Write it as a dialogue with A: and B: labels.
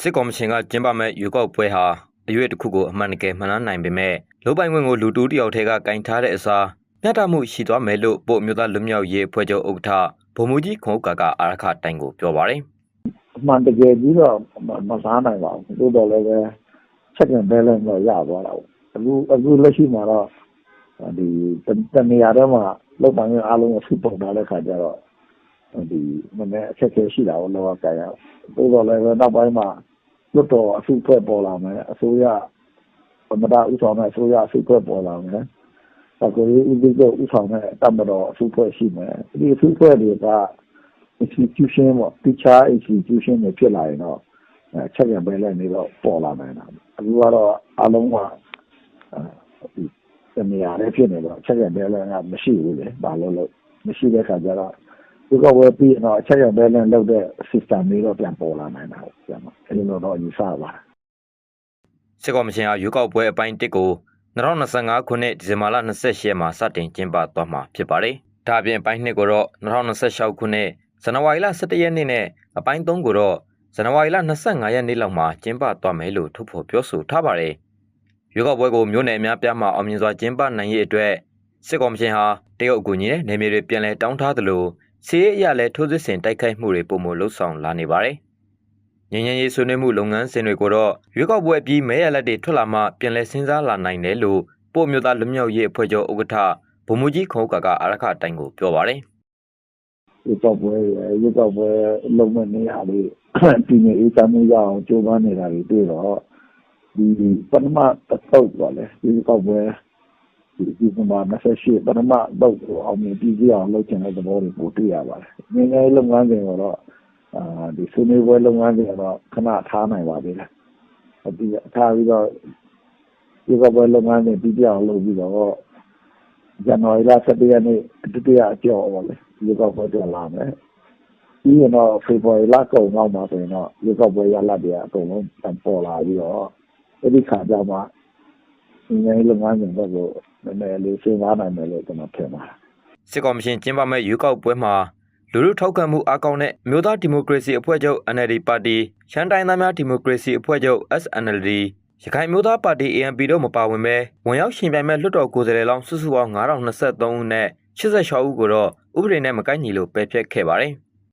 A: စစ်ကော်မရှင်ကကျင်းပမဲ့ရွေးကောက်ပွဲဟာအရွေးတစ်ခုကိုအမှန်တကယ်မှန်လားနိုင်ပေမဲ့လုံပိုင်ခွင့်ကိုလူတူတယောက်တည်းကကင်ထားတဲ့အစားမျှတမှုရှိသွားမယ်လို့ပို့အမျိုးသားလူမျိုးရေးအဖွဲ့ချုပ်ဥက္ကဋ္ဌဗိုလ်မှူးကြီးခွန်ဥက္ကာကအာရခတိုင်ကိုပြောပါတယ်
B: အမှန်တကယ်ကြီးတော့မမစားနိုင်ပါဘူးတိုးတော်လည်းပဲ check and balance တော့ရသွားတာပေါ့အခုအခုလက်ရှိမှာတော့ဒီတတနေရာတော့မှလောက်ပန်းရအားလုံးကိုစုပုံထားတဲ့ခါကျတော့ဒီမနေ့အချက်ကြီးရှိတာကိုလောကကြရတိုးတော်လည်းပဲနောက်ပိုင်းမှာ လွတ်တော်အစုဖွဲ့ပေါ်လာမယ်အစိုးရသမ္မတဥဆောင်တဲ့အစိုးရအစုဖွဲ့ပေါ်လာမယ်အခုဒီဥပဒေကိုဥဆောင်တဲ့တမတော်အစုဖွဲ့ရှိမယ်ဒီအစုဖွဲ့တွေက institution ပေါ့တခြား institution တွေဖြစ်လာရင်တော့အဲချက်ရပဲလဲနေတော့ပေါ်လာနိုင်တာအခုကတော့အလုံးကအဲဒီတနေရာလေးဖြစ်နေတော့ချက်ရပဲလဲကမရှိဘူးလေဘာလို့လို့မရှိတဲ့ခါကျတော့ ဒီကဝယ်ပြီးတော့ချက်ရပဲလဲလောက်တဲ့ system လေးတော့ပြန်ပေါ်လာနိုင်တာပြန်တော့အဲဒီလိုတော့ယူဆပါတယ်
A: စစ်ကော်မရှင်ဟာရွေးကောက်ပွဲအပိုင်း1ကို2025ခုနှစ်ဒီဇင်ဘာလ28ရက်မှာစတင်ကျင်းပသွားမှာဖြစ်ပါတယ်။ဒါအပြင်အပိုင်း2ကိုတော့2026ခုနှစ်ဇန်နဝါရီလ17ရက်နေ့နဲ့အပိုင်း3ကိုတော့ဇန်နဝါရီလ25ရက်နေ့လောက်မှာကျင်းပသွားမယ်လို့ထုတ်ဖော်ပြောဆိုထားပါတယ်။ရွေးကောက်ပွဲကိုမြို့နယ်အများပြားမှာအောင်မြင်စွာကျင်းပနိုင်ရေးအတွက်စစ်ကော်မရှင်ဟာတရုတ်အကူအညီနဲ့နေမြေတွေပြန်လည်တောင်းထားသလို စီးရေးအရလည်းထိုးစစ်ဆင်တိုက်ခိုက်မှုတွေပုံမလှုပ်ဆောင်လာနေပါတယ်။ငញ្ញင်းရေးဆွေးနွေးမှုလုပ်ငန်းစဉ်တွေကိုတော့ရွေးကောက်ပွဲပြီးမဲရလက်တွေထွက်လာမှပြန်လည်စဉ်းစားလာနိုင်တယ်လို့ပို့မျိုးသားလူမျိုးရေးအဖွဲ့ချုပ်ဥက္ကဋ္ဌဗိုလ်မှူးကြီးခုံးကာကအာရခတိုင်ကိုပြောပါတယ်
B: ဒီတော့ပွဲရေတော့ပွဲလုံးမနေရလေးဒီနေ့အေးချမ်းမှုရအောင်ကြိုးပမ်းနေတာတွေတွေ့တော့ဒီပထမတစ်သုတ်ပါလေဒီတော့ပွဲ ဒီဒီမှာမဆက်ရှိပထမတော့အောင်မြင်ပြီးကြအောင်လုပ်ချင်တဲ့သဘောတွေပိုတွေ့ရပါတယ်။ငင်းငယ်လုပ်ငန်းတွေကတော့အာဒီဆွေးနွေးပွဲလုပ်ငန်းတွေကတော့ခဏထားနိုင်ပါသေးတယ်။အပြီးထားပြီးတော့ဒီကပွဲလုပ်ငန်းတွေပြီးကြအောင်လုပ်ပြီးတော့ဇန်နဝါရီလ17ရက်နေ့ဒုတိယအကျော်ပါလေဒီကပွဲပြန်လာမယ်။ဒီတော့ဖေဖော်ဝါရီလကုန်တော့မှဆိုရင်တော့ဒီကပွဲရလာတယ်အကုန်လုံးပြန်ပေါ်လာပြီးတော့အဲဒီခါကျမှ ငင်းငယ်လုပ်ငန်းတွေတော့နည်းနည်းလေးစဉ်းစားနိုင်မယ်လို့ကျွန်တော်ထင်ပါတယ်။
A: စစ်ကော်မရှင်ကျင်းပမဲ့ရွေးကောက်ပွဲမှာလူလူထောက်ခံမှုအားကောင်းတဲ့မြို့သားဒီမိုကရေစီအဖွဲ့ချုပ် NLD ပါတီရှမ်းတိုင်းသားများဒီမိုကရေစီအဖွဲ့ချုပ် SNLD ရခိုင်မျိုးသားပါတီ ANP တို့မပါဝင်ပဲဝင်ရောက်ရှင်ပြိုင်မဲ့လွှတ်တော်ကိုယ်စားလှယ်လောင်းစုစုပေါင်း9023ဦးနဲ့86ဦးကိုတော့ဥပဒေနဲ့မကိုက်ညီလို့ပယ်ဖျက်ခဲ့ပါတယ်။